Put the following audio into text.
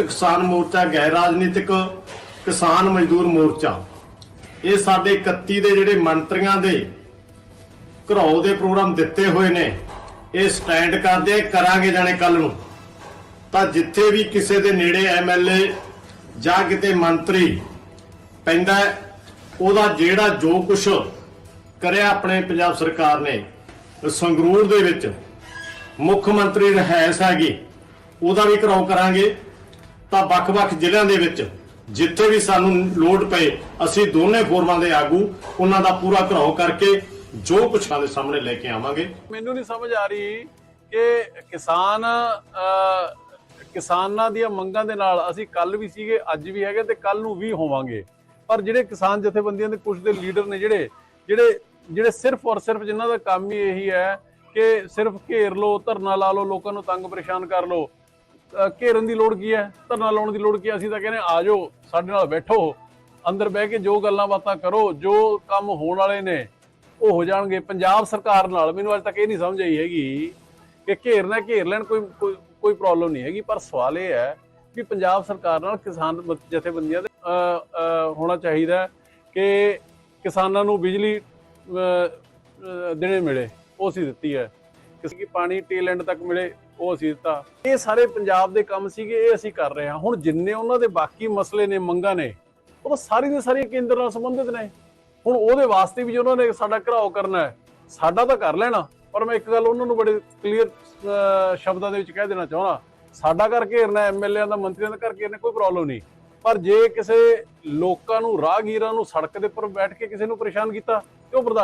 ਕਿਸਾਨ ਮੋਰਚਾ, ਗੈਰ ਰਾਜਨੀਤਿਕ ਕਿਸਾਨ ਮਜ਼ਦੂਰ ਮੋਰਚਾ। ਇਹ ਸਾਡੇ 31 ਦੇ ਜਿਹੜੇ ਮੰਤਰੀਆਂ ਦੇ ਘਰਾਓ ਦੇ ਪ੍ਰੋਗਰਾਮ ਦਿੱਤੇ ਹੋਏ ਨੇ, ਇਹ ਸਟੈਂਡ ਕਰਦੇ ਕਰਾਂਗੇ ਜਾਣੇ ਕੱਲ ਨੂੰ। ਤਾਂ ਜਿੱਥੇ ਵੀ ਕਿਸੇ ਦੇ ਨੇੜੇ ਐਮਐਲਏ ਜਾਂ ਕਿਤੇ ਮੰਤਰੀ ਪੈਂਦਾ ਉਹਦਾ ਜਿਹੜਾ ਜੋ ਕੁਛ ਕਰਿਆ ਆਪਣੇ ਪੰਜਾਬ ਸਰਕਾਰ ਨੇ, ਸੰਗਰੂਰ ਦੇ ਵਿੱਚ ਮੁੱਖ ਮੰਤਰੀ ਰਹਿਸ ਹੈਗੀ, ਉਹਦਾ ਵੀ ਘਰਾਓ ਕਰਾਂਗੇ। ਤਾਂ ਵੱਖ-ਵੱਖ ਜ਼ਿਲ੍ਹਿਆਂ ਦੇ ਵਿੱਚ ਜਿੱਥੇ ਵੀ ਸਾਨੂੰ ਲੋੜ ਪਏ, ਅਸੀਂ ਦੋਨੇ ਫੋਰਮਾਂ ਦੇ ਆਗੂ ਉਹਨਾਂ ਦਾ ਪੂਰਾ ਘਰਾਓ ਕਰਕੇ ਜੋ ਕੁਛ ਦੇ ਸਾਹਮਣੇ ਲੈ ਕੇ ਆਵਾਂਗੇ। ਮੈਨੂੰ ਨਹੀਂ ਸਮਝ ਆ ਰਹੀ ਕਿ ਕਿਸਾਨ ਕਿਸਾਨਾਂ ਦੀਆਂ ਮੰਗਾਂ ਦੇ ਨਾਲ ਅਸੀਂ ਕੱਲ ਵੀ ਸੀਗੇ, ਅੱਜ ਵੀ ਹੈਗੇ ਤੇ ਕੱਲ ਨੂੰ ਵੀ ਹੋਵਾਂਗੇ। ਪਰ ਜਿਹੜੇ ਕਿਸਾਨ ਜਥੇਬੰਦੀਆਂ ਦੇ ਕੁਝ ਦੇ ਲੀਡਰ ਨੇ ਜਿਹੜੇ ਜਿਹੜੇ ਜਿਹੜੇ ਸਿਰਫ ਔਰ ਸਿਰਫ ਜਿਨ੍ਹਾਂ ਦਾ ਕੰਮ ਹੀ ਇਹੀ ਹੈ ਕਿ ਸਿਰਫ ਘੇਰ ਲੋ ਧਰਨਾ ਲਾ ਲਓ, ਲੋਕਾਂ ਨੂੰ ਤੰਗ ਪਰੇਸ਼ਾਨ ਕਰ ਲਓ ਘੇਰਨ ਦੀ ਲੋੜ ਕੀ ਹੈ? ਧਰਨਾ ਲਾਉਣ ਦੀ ਲੋੜ ਕੀ ਹੈ? ਅਸੀਂ ਤਾਂ ਕਹਿੰਦੇ ਆ ਜਾਓ ਸਾਡੇ ਨਾਲ ਬੈਠੋ। ਅੰਦਰ ਬਹਿ ਕੇ ਜੋ ਗੱਲਾਂ ਬਾਤਾਂ ਕਰੋ ਜੋ ਕੰਮ ਹੋਣ ਵਾਲੇ ਨੇ ਉਹ ਹੋ ਜਾਣਗੇ। ਪੰਜਾਬ ਸਰਕਾਰ ਨਾਲ ਮੈਨੂੰ ਅੱਜ ਤੱਕ ਇਹ ਨਹੀਂ ਸਮਝ ਆਈ ਹੈਗੀ ਕਿ ਘੇਰਨਾ ਘੇਰ ਲੈਣ ਕੋਈ ਕੋਈ ਕੋਈ ਪ੍ਰੋਬਲਮ ਨਹੀਂ ਹੈਗੀ। ਪਰ ਸਵਾਲ ਇਹ ਹੈ ਕਿ ਪੰਜਾਬ ਸਰਕਾਰ ਨਾਲ ਕਿਸਾਨ ਜਥੇਬੰਦੀਆਂ ਦੇ ਹੋਣਾ ਚਾਹੀਦਾ ਕਿ ਕਿਸਾਨਾਂ ਨੂੰ ਬਿਜਲੀ ਅਹ, ਦੇਣੇ ਮਿਲੇ। ਉਹ ਸੀ ਦਿੱਤੀ ਹੈ। ਕਿਸੇ ਪਾਣੀ ਟੇਲ ਐਂਡ ਤੱਕ ਮਿਲੇ। ਉਹ ਅਸੀਂ ਦਿੱਤਾ। ਇਹ ਸਾਰੇ ਪੰਜਾਬ ਦੇ ਕੰਮ ਸੀਗੇ, ਇਹ ਅਸੀਂ ਕਰ ਰਹੇ ਹਾਂ। ਹੁਣ ਜਿੰਨੇ ਉਹਨਾਂ ਦੇ ਬਾਕੀ ਮਸਲੇ ਨੇ, ਮੰਗਾਂ ਨੇ, ਉਹ ਸਾਰੀ ਦੇ ਸਾਰੀਆਂ ਕੇਂਦਰ ਨਾਲ ਸੰਬੰਧਿਤ ਨੇ। ਹੁਣ ਉਹਦੇ ਵਾਸਤੇ ਵੀ ਉਹਨਾਂ ਨੇ ਸਾਡਾ ਘਰਾਓ ਕਰਨਾ ਹੈ, ਸਾਡਾ ਤਾਂ ਕਰ ਲੈਣਾ। ਪਰ ਮੈਂ ਇੱਕ ਗੱਲ ਉਹਨਾਂ ਨੂੰ ਬੜੇ ਕਲੀਅਰ ਸ਼ਬਦਾਂ ਦੇ ਵਿੱਚ ਕਹਿ ਦੇਣਾ ਚਾਹੁੰਦਾ। ਸਾਡਾ ਘਰ ਘੇਰਨਾ ਐਮਐਲਏਆਂ ਦਾ, ਮੰਤਰੀਆਂ ਦਾ ਘਰ ਘੇਰਨਾ ਕੋਈ ਪ੍ਰੋਬਲਮ ਨਹੀਂ। ਪਰ ਜੇ ਕਿਸੇ ਲੋਕਾਂ ਨੂੰ, ਰਾਹਗੀਰਾਂ ਨੂੰ ਸੜਕ ਦੇ ਉੱਪਰ ਬੈਠ ਕੇ ਕਿਸੇ ਨੂੰ ਪਰੇਸ਼ਾਨ ਕੀਤਾ, ਤੇ ਉਹ